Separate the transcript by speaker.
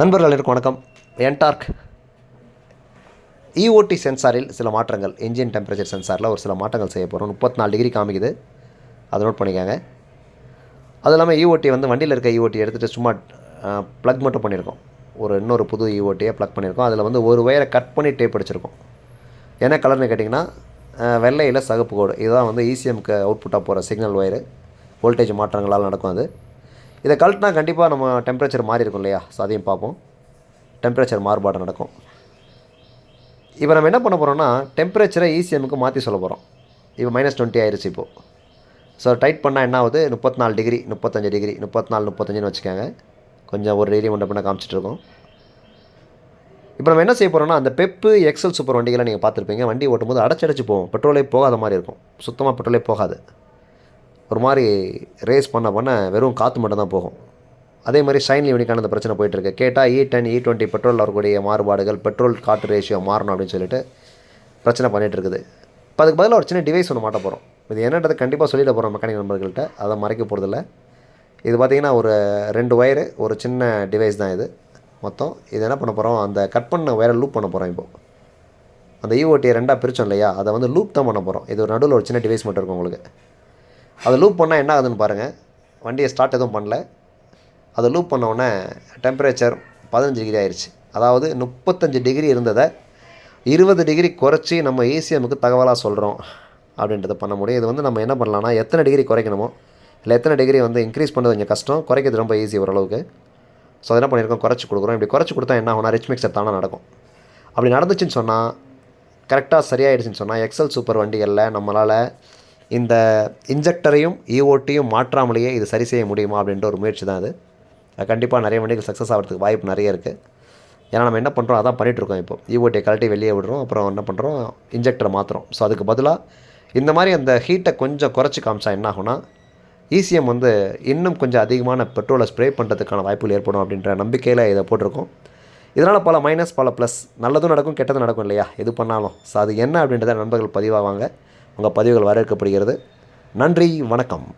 Speaker 1: நண்பர்கள் அனைவருக்கும் வணக்கம். என்டார்க் இஓடி சென்சாரில் சில மாற்றங்கள். இன்ஜின் டெம்பரேச்சர் சென்சாரில் ஒரு சில மாற்றங்கள் செய்ய போகிறோம் முப்பத்தி நாலு டிகிரி காமிக்குது. அதை நோட் பண்ணிக்கோங்க. அது இல்லாமல் இஓடி வந்து வண்டியில் இருக்க இஓடி எடுத்துகிட்டு சும்மா ப்ளக் மட்டும் பண்ணியிருக்கோம் ஒரு இன்னொரு புது இஓடியை ப்ளக் பண்ணியிருக்கோம் அதில் வந்து ஒரு ஒயரை கட் பண்ணி டேப் அடிச்சிருக்கோம். என்ன கலர்னு கேட்டிங்கன்னா வெள்ளையில் சகப்பு கோடு. இதுதான் வந்து இசிஎம்க்கு அவுட்புட்டாக போகிற சிக்னல் ஒயரு வோல்டேஜ் மாற்றங்களால் நடக்கும் அது. இதை கழட்டினா கண்டிப்பாக நம்ம டெம்பரேச்சர் மாறி இருக்கும் இல்லையா? ஸோ அதையும் பார்ப்போம். டெம்பரேச்சர் மாறுபாடு நடக்கும். இப்போ நம்ம என்ன பண்ண போகிறோம்னா டெம்பரேச்சரை இசிஎம்க்கு மாற்றி சொல்ல போகிறோம் இப்போ மைனஸ் டுவெண்ட்டி ஆயிடுச்சு இப்போது ஸோ டைட் பண்ணால் என்ன ஆகுது? முப்பத்தி நாலு டிகிரி முப்பத்தஞ்சு டிகிரி முப்பத்தி நாலு முப்பத்தஞ்சுன்னு வச்சுக்கோங்க. கொஞ்சம் ஒரு டிகிரி முன்ன பண்ண காமிச்சிட்ருக்கோம் இப்போ நம்ம என்ன செய்ய போகிறோம்னா அந்த பெப்பு எக்ஸல் சூப்பர் வண்டிகளை நீங்கள் பார்த்துருப்பீங்க. வண்டி ஓட்டும்போது அடைச்சடைச்சு போகும். பெட்ரோலே போகாத மாதிரி இருக்கும். சுத்தமாக பெட்ரோலே போகாது. ஒரு மாதிரி ரேஸ் பண்ண பண்ண வெறும் காற்று மட்டும் தான் போகும். அதே மாதிரி ஷைன் லிமிட்டுக்கான அந்த பிரச்சனை போயிட்டுருக்கு. கேட்டால் E e ten E e twenty பெட்ரோலில் வரக்கூடிய மாறுபாடுகள் பெட்ரோல் காற்று ரேஷியோ மாறணும் அப்படின்னு சொல்லிட்டு பிரச்சனை பண்ணிகிட்டு இருக்குது இப்போ அதுக்கு பதிலாக ஒரு சின்ன டிவைஸ் ஒன்று மாட்ட போகிறோம் இது என்னன்றது கண்டிப்பாக சொல்லிட போகிறோம் மெக்கானிக் நண்பர்கள்ட்ட. அதை மறைக்க போகிறதில்ல இது பார்த்திங்கன்னா ஒரு ரெண்டு ஒயரு ஒரு சின்ன டிவைஸ் தான் இது. மொத்தம் இது என்ன பண்ண போகிறோம் அந்த கட் பண்ண ஒயரை லூப் பண்ண போகிறோம் இப்போது அந்த ஈஓட்டியை ரெண்டாக பிரித்தோம் இல்லையா? அதை வந்து லூப் தான் பண்ண போகிறோம் இது ஒரு நடுவில் ஒரு சின்ன டிவைஸ் மட்டும் இருக்கும் உங்களுக்கு. அதை லூப் பண்ணால் என்ன ஆகுதுன்னு பாருங்கள் வண்டியை ஸ்டார்ட் எதுவும் பண்ணல. அதை லூப் பண்ண உடனே டெம்பரேச்சர் பதினஞ்சு டிகிரி ஆயிடுச்சு அதாவது முப்பத்தஞ்சு டிகிரி இருந்ததை இருபது டிகிரி குறைச்சி நம்ம ஏசிஎம்முக்கு தகவலாக சொல்கிறோம் அப்படின்றத பண்ண முடியும். இது வந்து நம்ம என்ன பண்ணலாம்னா எத்தனை டிகிரி குறைக்கணுமோ இல்லை எத்தனை டிகிரி வந்து இன்க்ரீஸ் பண்ணுறது கொஞ்சம் கஷ்டம். குறைக்கிறது ரொம்ப ஈஸி ஓரளவுக்கு. ஸோ அதை என்ன பண்ணியிருக்கோம்? குறைச்சி கொடுக்குறோம். இப்படி குறைச்சி கொடுத்தா என்ன ஆகும்னா ரிச் மிக்சர் தானே நடக்கும். அப்படி நடந்துச்சுன்னு சொன்னால் கரெக்டாக சரியாயிடுச்சுன்னு சொன்னால் எக்ஸல் சூப்பர் வண்டிகளில் நம்மளால் இந்த இன்ஜெக்டரையும் இஓட்டியும் மாற்றாமலேயே இது சரி செய்ய முடியுமா அப்படின்ற ஒரு முயற்சி தான் அது. கண்டிப்பாக நிறைய வண்டிகள் சக்ஸஸ் ஆகிறதுக்கு வாய்ப்பு நிறைய இருக்குது ஏன்னா நம்ம என்ன பண்ணுறோம் அதான் பண்ணிகிட்ருக்கோம் இப்போ. இஓட்டியை கழட்டி வெளியே விடுறோம் அப்புறம் என்ன பண்ணுறோம் இன்ஜெக்டரை மாற்றுறோம் ஸோ அதுக்கு பதிலாக இந்த மாதிரி அந்த ஹீட்டை கொஞ்சம் குறைச்சி காமிச்சா என்ன ஆகும்னா ஈசிஎம் வந்து இன்னும் கொஞ்சம் அதிகமான பெட்ரோலை ஸ்ப்ரே பண்ணுறதுக்கான வாய்ப்புகள் ஏற்படும் அப்படின்ற நம்பிக்கையில் இதை போட்டிருக்கோம். இதனால் பல மைனஸ் பல ப்ளஸ் நல்லதும் நடக்கும் கெட்டதும் நடக்கும் இல்லையா? எது பண்ணாலும். ஸோ அது என்ன அப்படின்றத நண்பர்கள் பதிவாவாங்க. உங்கள் பதிவுகள் வரவேற்கப்படுகிறது. நன்றி வணக்கம்.